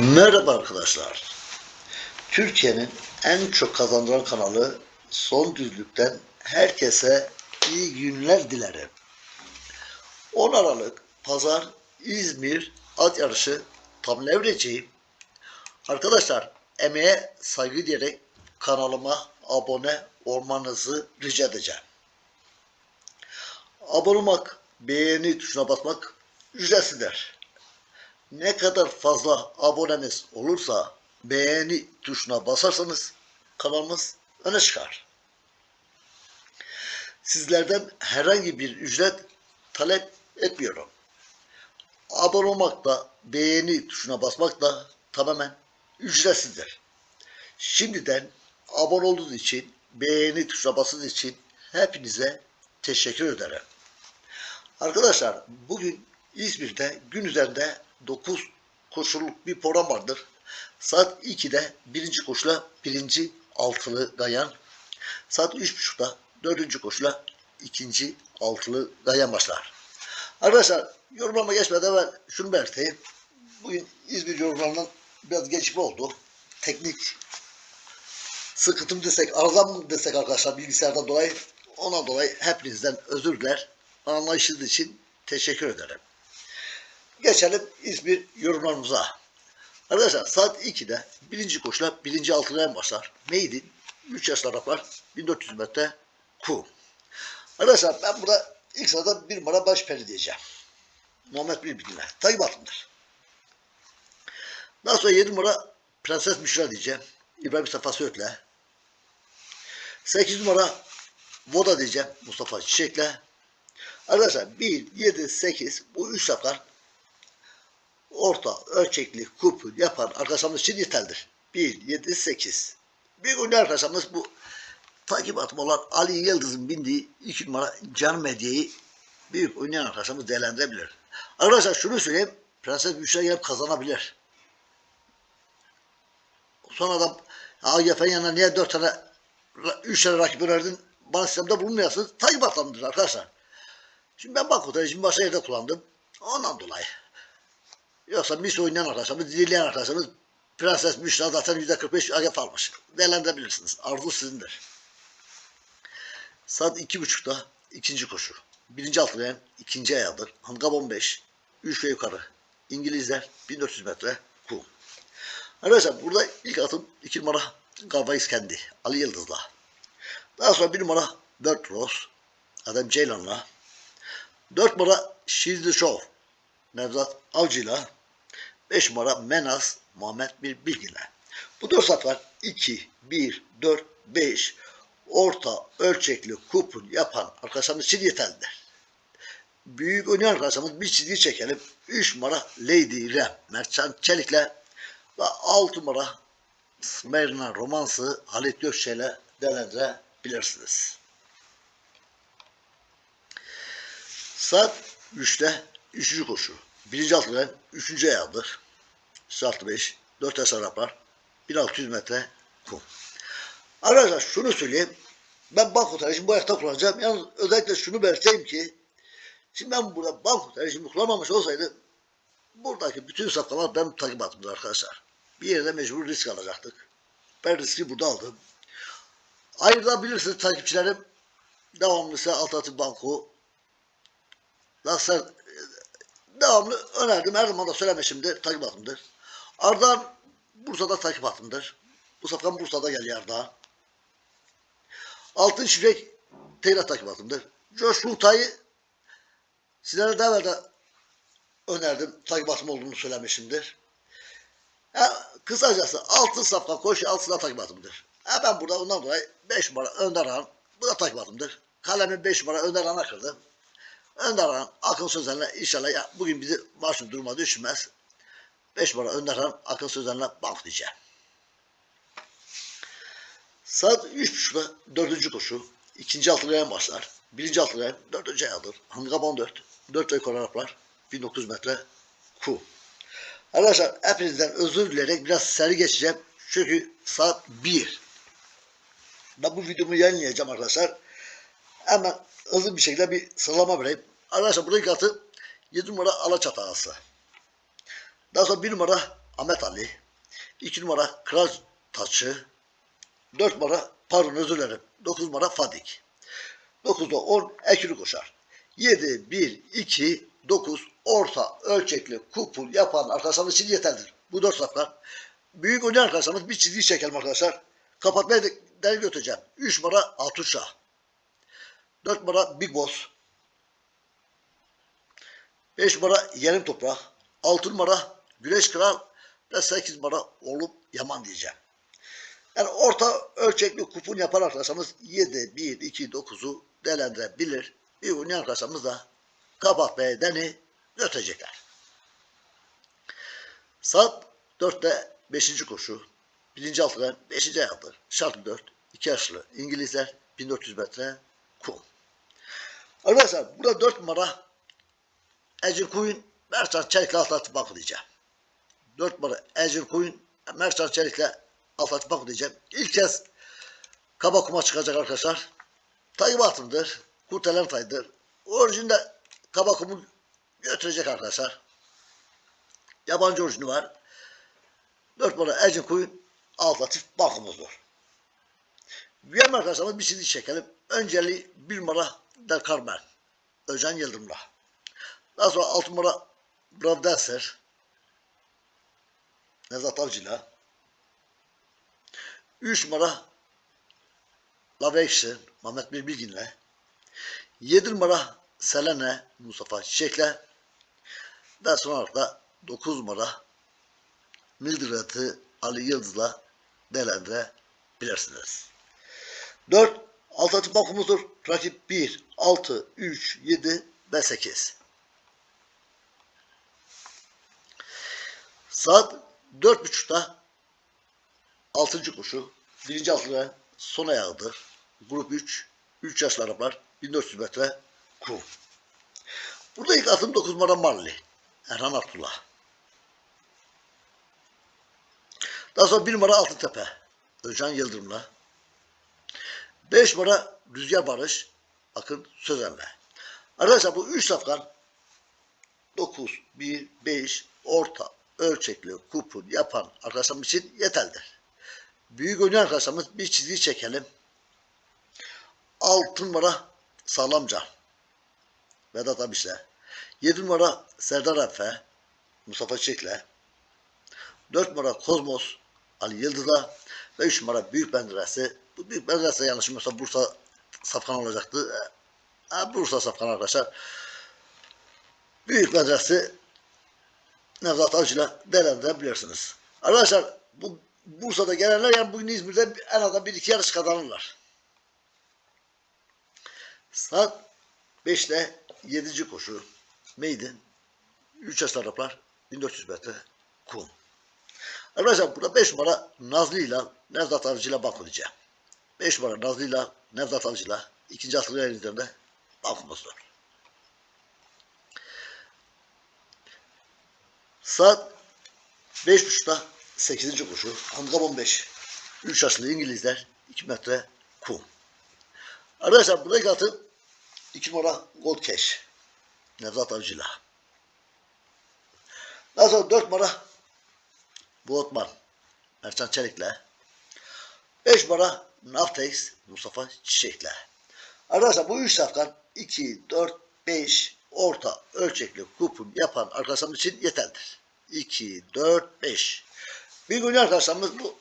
Merhaba arkadaşlar. Türkiye'nin en çok kazandıran kanalı Son Düzlük'ten herkese iyi günler dilerim. 10 Aralık Pazar İzmir at yarışı tam levreceğim. Arkadaşlar emeğe saygı diyerek kanalıma abone olmanızı rica edeceğim. Abone olmak, beğeni tuşuna basmak ücretsizdir ne kadar fazla aboneniz olursa beğeni tuşuna basarsanız kanalımız öne çıkar. Sizlerden herhangi bir ücret talep etmiyorum. Abone olmak da beğeni tuşuna basmak da tamamen ücretsizdir. Şimdiden abone olduğunuz için, beğeni tuşuna bastığınız için hepinize teşekkür ederim. Arkadaşlar bugün İzmir'de gün üzerinde 9 koşuluk bir program vardır. Saat 2'de birinci koşula birinci altılı gayan. Saat 3.30'da dördüncü koşula ikinci altılı gayan başlar. Arkadaşlar yorumlama geçmeden ben şunu belirteyim. Bugün İzmir yorumlarından biraz gecikme oldu. Teknik sıkıntı mı desek, arıza mı desek arkadaşlar bilgisayardan dolayı. Ona dolayı hepinizden özür diler. Anlayışınız için teşekkür ederim. Geçelim İzmir yorumlarımıza. Arkadaşlar saat 2'de birinci koşula birinci altılayan başlar. Meydin 3 yaşlı Araplar 1400 metre ku. Arkadaşlar ben burada ilk sırada bir numara baş peri diyeceğim. Muhammed bir bilgiler. Tayyip altındır. Daha sonra 7 numara Prenses Müşra diyeceğim. İbrahim Mustafa Söğüt'le. 8 numara Voda diyeceğim. Mustafa Çiçek'le. Arkadaşlar 1, 7, 8 bu üç laflar orta ölçekli kup yapan arkadaşlarımız için yeterlidir. 1, 7, 8. Bir gün arkadaşlarımız bu takip atım olan Ali Yıldız'ın bindiği 2 numara Can Medya'yı büyük oynayan arkadaşlarımız değerlendirebilir. Arkadaşlar şunu söyleyeyim. Prenses Büşra gelip kazanabilir. Son adam AGF'nin yanına niye 4 tane 3 tane rakip önerdin bana sistemde bulunmayasınız. Takip atlamıdır arkadaşlar. Şimdi ben bak şimdi başka yerde kullandım. Ondan dolayı. Yoksa mis oynayan arkadaşlarımız, dinleyen arkadaşlarımız Prenses Müşra zaten yüzde 45 agaf almış. Değerlendirebilirsiniz. Arzu sizindir. Saat iki buçukta ikinci koşu. Birinci altı ikinci ayağıdır. Handikap 15. Üç ve yukarı. İngilizler 1400 metre kum. Arkadaşlar burada ilk atım iki numara Gavayız kendi. Ali Yıldız'la. Daha sonra bir numara Bert Rose. Adam Ceylan'la. Dört numara She's the Show. Nevzat Avcı'yla 5 numara Menas Muhammed Bir Bilgin'le. Bu dört sat var. 2, 1, 4, 5 orta ölçekli kupon yapan arkadaşlarımız için yeterlidir. Büyük oynayan arkadaşlarımız bir çizgi çekelim. 3 numara Lady Rem Mertcan Çelik'le ve 6 numara Smerna romansı Halit Gökçe'yle değerlendirebilirsiniz. Saat 3'te 3. koşu. Birinci altıdan 3. ayağıdır. Şartlı 5. 4 yaş Araplar. 1600 metre kum. Arkadaşlar şunu söyleyeyim. Ben bank otelajımı bu ayakta kullanacağım. Yalnız özellikle şunu belirteyim ki şimdi ben burada bank otelajımı kullanmamış olsaydı buradaki bütün safhalar benim takip altımda arkadaşlar. Bir yerde mecbur risk alacaktık. Ben riski burada aldım. Ayırabilirsiniz takipçilerim. Devamlısı Alternatif Banko. Nasıl devamlı önerdim. Her zaman da söylemişimdir. Takip atımdır. Ardahan Bursa'da takip atımdır. Bu safkan Bursa'da geliyor Ardahan. Altın Şifrek Teyrat takip atımdır. Josh Ruta'yı sizlere daha evvel de önerdim. Takip atım olduğunu söylemişimdir. Ya, kısacası altın safkan koşu altına takip atımdır. Ya ben burada ondan dolayı 5 numara Önder Han. Bu da takip atımdır. Kalemi 5 numara Önder Han'a kırdım. Önder Han akıl sözlerine inşallah ya, bugün bizi maaşın duruma düşmez. 5 numara Önder Han akıl sözlerine bak diyeceğim. Saat 3.30'da dördüncü koşu. ikinci altılayan başlar. Birinci altılayan dördüncü ayağıdır. Handikap 14. 4 yukarı Araplar. 1900 metre ku. Arkadaşlar hepinizden özür dileyerek biraz seri geçeceğim. Çünkü saat 1. Ben bu videomu yayınlayacağım arkadaşlar. Hemen hızlı bir şekilde bir sıralama vereyim. Arkadaşlar buradaki atı 7 numara Alaçatı ağası. Daha sonra 1 numara Ahmet Ali. 2 numara Kral Taçı. 4 numara pardon özür dilerim. 9 numara Fadik. 9'da 10 ekili koşar. 7, 1, 2, 9 orta ölçekli kupul yapan arkadaşlarımız için yeterlidir. Bu 4 saflar. Büyük oynayan arkadaşlarımız bir çizgi çekelim arkadaşlar. Kapatmaya del götüreceğim. 3 numara Altuşa. 4 numara Big Boss. 5 numara Yerim Toprak. 6 numara Güneş Kral ve 8 numara Oğlum Yaman diyeceğim. Yani orta ölçekli kupon yapan arkadaşlarımız 7, 1, 2, 9'u değerlendirebilir. Bir oynayan arkadaşlarımız da kapatmaya deni götürecekler. Saat 4'te 5. koşu. Birinci altıdan 5. ayakdır. Şartlı 4. 2 yaşlı İngilizler 1400 metre kum. Arkadaşlar burada 4 numara Ecil Kuyun Mersan Çelik'le atlatıp bakı diyeceğim. 4 numara Ecil Kuyun Mersan Çelik'le atlatıp bakı diyeceğim. İlk kez kaba kuma çıkacak arkadaşlar. Tayyibatımdır. Kurtelen taydır. Orijinde kaba kumu götürecek arkadaşlar. Yabancı orijini var. 4 numara Ecil Kuyun atlatıp bakımızdır. Güven arkadaşlarımız bir çizgi çekelim. Önceliği 1 numara Del Carmen. Özcan Yıldırım'la. Daha sonra 6 numara Brav Dancer. Nevzat Avcı'yla. 3 numara Love Action. Mehmet Bir Bilgin'le. 7 numara Selene Mustafa Çiçek'le. Daha sonra da 9 numara Mildred'i Ali Yıldız'la değerlendirebilirsiniz. 4. Alternatif bakımızdır. Rakip 1, 6, 3, 7 ve 8. Saat 4.30'da 6. koşu. Birinci altıda son ayağıdır. Grup 3. 3 yaşlı Araplar. 1400 metre kum. Burada ilk atım 9 numara Marley. Erhan Abdullah. Daha sonra 1 numara Altıntepe. Özcan Yıldırım'la. 5 numara Rüzgar Barış. Akın Sözen'le. Arkadaşlar bu 3 safkan 9, 1, 5 orta ölçekli kupon yapan arkadaşlarımız için yeterlidir. Büyük oynayan arkadaşlarımız bir çizgi çekelim. 6 numara Sağlamca. Vedat Abiş'le. 7 numara Serdar Efe. Mustafa Çiçek'le. 4 numara Kozmos Ali Yıldız'a ve 3 numara Büyük Bendiresi. Bu Büyük Bendiresi yanlış bilmiyorsam Bursa safkan olacaktı. E, Bursa safkan arkadaşlar. Büyük Bendiresi Nevzat Avcı'yla değerlendirebilirsiniz. Arkadaşlar bu Bursa'da gelenler yani bugün İzmir'de en azından bir iki yarış kazanırlar. Saat 5'te 7. koşu. Maiden. 3 yaşlı Araplar. 1400 metre kum. Arkadaşlar burada 5 numara Nazlı ile Nevzat Avcı'yla bakılacak. 5 numara Nazlı ile Nevzat Avcı'yla ikinci asırın üzerinde bakılmıştır. Saat 5.30'da 8. koşu. Handikap 15. 3 yaşlı İngilizler 2 metre kum. Arkadaşlar buradaki atı 2 numara Gold Cash. Nevzat Avcı'yla. Daha sonra 4 numara Boğutman. Mercan Çelik'le. 5 numara Naftex Mustafa Çiçek'le. Arkadaşlar bu 3 safkan 2, 4, 5 orta ölçekli kupon yapan arkadaşlarımız için yeterlidir. 2, 4, 5. Bir gün arkadaşlarımız bu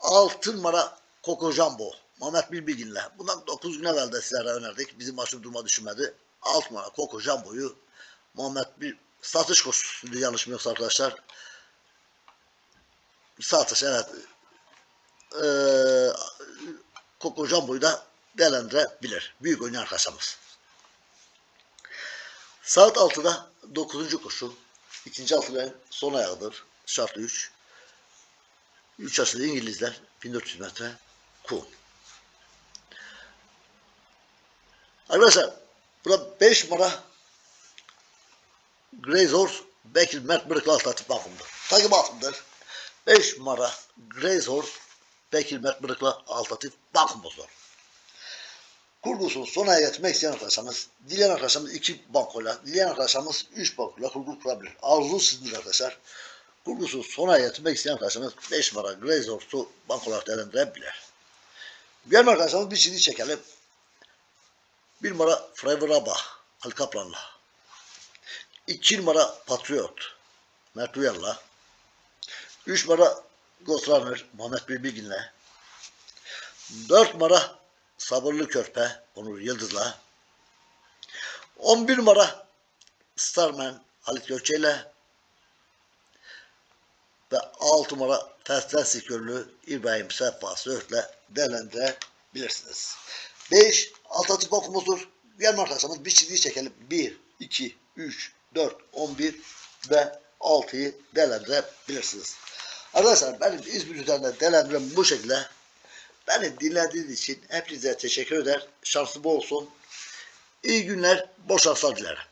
6 numara Koko Jumbo. Mehmet Bilbilgin'le. Bundan 9 gün evvel de sizlere önerdik. Bizim maçım durma düşünmedi. 6 numara Koko Jumbo'yu Muhammed bir satış koşusuydu yanlış mı yoksa arkadaşlar. Satış evet. Ee, Koko Jumbo'yu da değerlendirebilir. Büyük oyuncu arkadaşımız. Saat 6'da 9. koşu. İkinci altıların son ayağıdır. Şartlı 3. 3 yaşlı İngilizler 1400 metre kum. Arkadaşlar burada 5 numara Grey Horse Bekir Mert Bırıklı atlatıp bakımdır. Takip altındır. 5 numara Grey Horse Bekir Mert Bırıklı atlatıp bakımızdır. Kurgusunu sona getirmek isteyen arkadaşlarımız, dileyen arkadaşlarımız iki bankoyla, dileyen arkadaşlarımız üç bankoyla kurgu kurabilir. Arzu sizindir arkadaşlar. kurgusu sona getirmek isteyen arkadaşlarımız 5 numara Glaze Horse'u bank olarak değerlendirebilir. Diğer arkadaşlarımız bir çizgi çekelim. 1 numara Freveraba Ali Kaplan'la. 2 numara Patriot Mert Uyar'la. 3 numara Ghost Runner Muhammed Bilgin'le. 4 numara Sabırlı Körpe Onur Yıldız'la. 11 numara Starman Halit Gökçe ve 6 numara Festel Sikörlü İbrahim Sefa Söğüt'le değerlendirebilirsiniz. 5 alternatif okumuzdur. Diğer arkadaşlarımız bir çizgi çekelim. 1, 2, 3, 4, 11 ve 6'yı değerlendirebilirsiniz. Arkadaşlar benim İzmir üzerinde değerlendirmem bu şekilde. Beni dinlediğiniz için hepinize teşekkür eder. Şanslı olsun. İyi günler, bol şanslar dilerim.